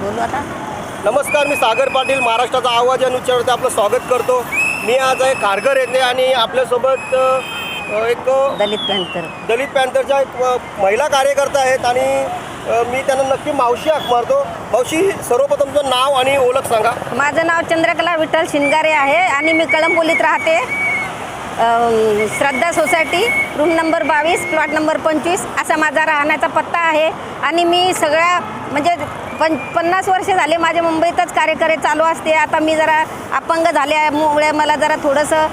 बोलू आता. नमस्कार मी सागर पाटील महाराष्ट्राचा आवाज या न्यूजवरती आपलं स्वागत करतो. मी आज आहे खारघर येथे आणि आपल्यासोबत अ, एक दलित पॅन्थर. दलित पॅन्थरच्या एक अ, महिला कार्यकर्ता आहेत आणि अ, मी त्यांना नक्की मावशी हाक मारतो. मावशी सर्वप्रथम तुमचं नाव आणि ओळख सांगा. माझं नाव चंद्रकला विठ्ठल शिनगारे आहे आणि मी कळंबोलीत राहते. अम, श्रद्धा सोसायटी रूम नंबर बावीस प्लॉट नंबर पंचवीस असा माझा राहण्याचा पत्ता आहे. आणि मी सगळ्या म्हणजे पण पन्नास वर्ष झाले माझे मुंबईतच कार्यकर्ते चालू असते. आता मी जरा अपंग झाल्यामुळे मला जरा थोडंसं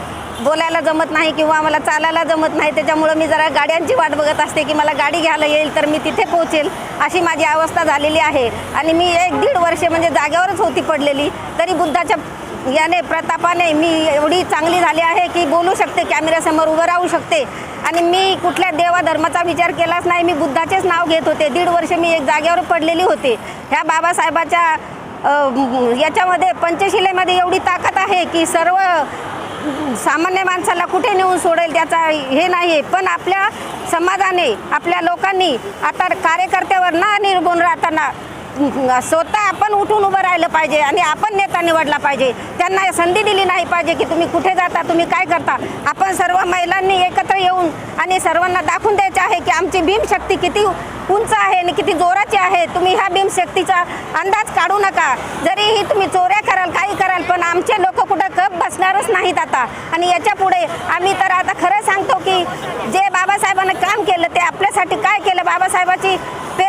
बोलायला जमत नाही किंवा मला चालायला जमत नाही. त्याच्यामुळं मी जरा गाड्यांची वाट बघत असते की मला गाडी घ्यायला येईल तर मी तिथे पोहोचेल अशी माझी अवस्था झालेली आहे. आणि मी एक दीड वर्ष म्हणजे जाग्यावरच होती पडलेली. तरी बुद्धाच्या याने प्रतापाने मी एवढी चांगली झाली आहे की बोलू शकते कॅमेऱ्यासमोर उभं राहू शकते. आणि मी कुठल्या देवाधर्माचा विचार केलाच नाही मी बुद्धाचेच नाव घेत होते. दीड वर्ष मी एक जागेवर पडलेली होते. ह्या बाबासाहेबाच्या याच्यामध्ये पंचशिलेमध्ये एवढी ताकद आहे की सर्व सामान्य माणसाला कुठे नेऊन सोडेल त्याचा हे नाही पण आपल्या समाजाने आपल्या लोकांनी आता कार्यकर्त्यावर ना निर्गुण राहताना स्वतः आपण उठून उभं राहिलं पाहिजे आणि आपण नेता निवडला पाहिजे. त्यांना संधी दिली नाही पाहिजे की तुम्ही कुठे जाता तुम्ही काय करता. आपण सर्व महिलांनी एकत्र येऊन आणि सर्वांना दाखवून द्यायचे आहे की आमची भीमशक्ती किती उंच आहे आणि किती जोराची आहे. तुम्ही ह्या भीमशक्तीचा अंदाज काढू नका. जरीही तुम्ही चोऱ्या कराल काही कराल पण आमचे लोक कुठं कप बसणारच नाहीत आता. आणि याच्यापुढे आम्ही तर आता खरं सांगतो की जे बाबासाहेबांना काम केलं ते आपल्यासाठी काय केलं? बाबासाहेबाची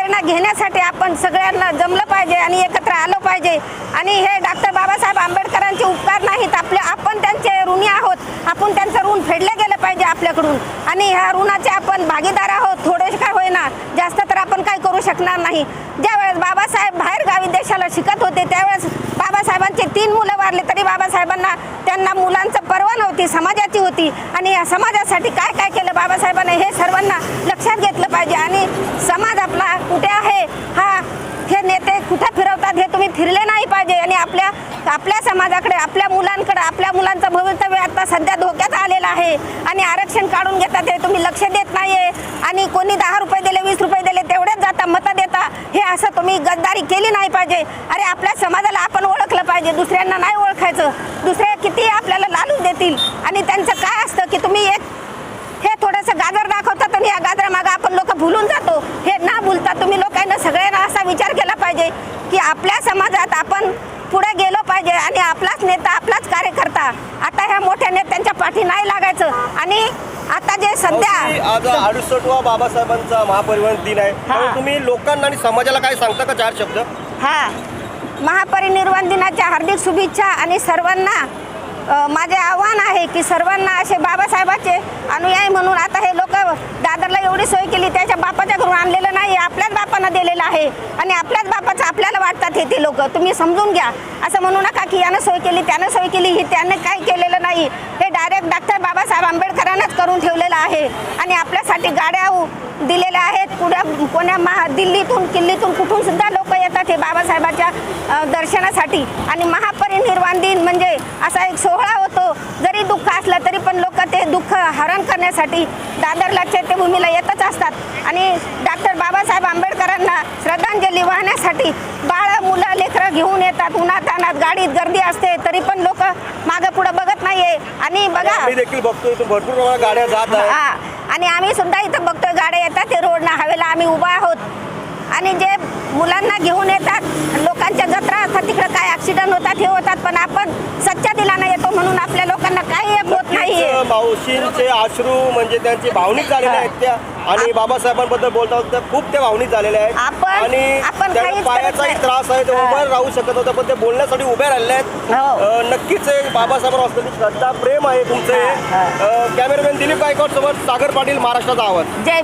प्रेरणा घेण्यासाठी आपण सगळ्यांना जमलं पाहिजे आणि एकत्र आलं पाहिजे. आणि हे डॉक्टर बाबासाहेब आंबेडकरांचे उपकार नाहीत. आपले आपण त्यांचे ऋणी आहोत. आपण त्यांचं ऋण फेडलं गेलं पाहिजे आपल्याकडून. आणि ह्या ऋणाचे आपण भागीदार आहोत. थोडे काय होईना. जास्त तर आपण काय करू शकणार नाही. ज्यावेळेस बाबासाहेब बाहेर गावी देशाला शिकत होते त्यावेळेस बाबासाहेबांचे तीन मुलं वारले तरी बाबासाहेबांना त्यांना मुलांचं पर्वा नव्हती समाजाची होती. आणि या समाजासाठी काय काय केलं बाबासाहेबांनी? हे सर्वांना लक्षात घेतलं पाहिजे. आणि समाज आपला कुठे आहे? हा हे नेते कुठे फिरवतात हे तुम्ही फिरले नाही पाहिजे. आणि आपल्या आपल्या समाजाकडे आपल्या मुलांकडे आपल्या मुलांचं भवितव्य आता सध्या धोक्यात आलेलं आहे. आणि आरक्षण काढून घेतात हे तुम्ही लक्ष देत नाही आणि कोणी दहा रुपये दिले वीस रुपये दिले तेवढेच जाता मतं देतात. हे असं तुम्ही गद्दारी केली नाही पाहिजे. अरे आपल्या समाजाला आपण ओळखलं पाहिजे. दुसऱ्यांना नाही ओळखायचं. दुसरे किती आपल्याला लालू देतील. आणि त्यांचं काय असतं की तुम्ही एक हे थोडंसं गाजर दाखवतात आणि या गाजरामागं आपण लोक भुलून जातो. हे ना भुलता तुम्ही लोकांना सगळ्यांना असा विचार केला पाहिजे की आपल्या समाजात आपण पुढे गेलो पाहिजे आणि आपलाच नेता आपलाच कार्यकर्ता. आता ह्या मोठ्या नेत्यांच्या पाठी नाही लागायचं. आणि आता जे सध्या आज अडुसष्टवा बाबासाहेबांचा महापरिवहन दिन आहे. त्यामुळे तुम्ही लोकांना आणि समाजाला काय सांगता का चार शब्द? हा. महापरिनिर्वाण दिनाच्या हार्दिक शुभेच्छा आणि सर्वांना अ, माझे आव्हान आहे की सर्वांना असे बाबासाहेबाचे अनुयायी म्हणून आता हे लोक दादरला एवढी सोय केली त्याच्या बापाच्या घरून आणलेलं नाही आपल्याच बापानं दिलेलं आहे आणि आपल्याच बापाचं आपल्याला वाटतात हे ते लोक. तुम्ही समजून घ्या. असं म्हणू नका की यानं सोय केली त्यानं सोय केली ही त्यानं काय केलेलं नाही. हे डायरेक्ट डॉक्टर बाबासाहेब आंबेडकरांनाच करून ठेवलेलं आहे. आणि आपल्यासाठी गाड्या दिलेल्या आहेत. कुठं कोण्या महा दिल्लीतून किल्लीतून कुठून सुद्धा लोक येतात हे बाबासाहेबाच्या दर्शनासाठी. आणि महापरिनिर्वाण दिन म्हणजे असा एक सोहळा होतो. जरी दुःख असलं तरी पण लोक ते दुःख हरण करण्यासाठी दादरला चैत्यभूमीला येतच असतात. आणि डॉक्टर बाबासाहेब आंबेडकरांना श्रद्धांजली वाहण्यासाठी बाळ मुलं लेकरं घेऊन येतात. उन्हात अनात गाडीत गर्दी असते तरी पण लोक मागं पुढं बघत नाहीये. आणि बघा देखील बघतोय इथून भरपूर प्रमाणात गाड्या जात हा आणि आम्ही सुद्धा इथं बघतोय गाड्या येतात ते रोडना हवेला आम्ही उभा आहोत. आणि जे मुलांना घेऊन येतात लोकांच्या जत्रा असतात तिकडं काय ऍक्सिडेंट होतात हे होतात पण आपण सच्च्या दिलानं येतो म्हणून आपल्या लोकांना काही एक होत नाहीये नक्कीच मावशींचे अश्रू म्हणजे त्यांची भावनिक झालेल्या आहेत त्या आणि बाबासाहेबांबद्दल बोलतात त्या खूप त्या भावनिक झालेल्या आहेत आपण- आणि त्यांना काहीच करत पायाचाही नाही. त्रास आहे ते. उभं राहू शकत होतं पण ते बोलण्यासाठी उभे राहिले आहेत हो. अं, नक्कीच बाबासाहेबांवर असलेली श्रद्धा प्रेम आहे तुमचं हे हा, अं, कॅमेरामॅन दिलीप गायकवाड सोबत सागर पाटील महाराष्ट्राचा आवाज जय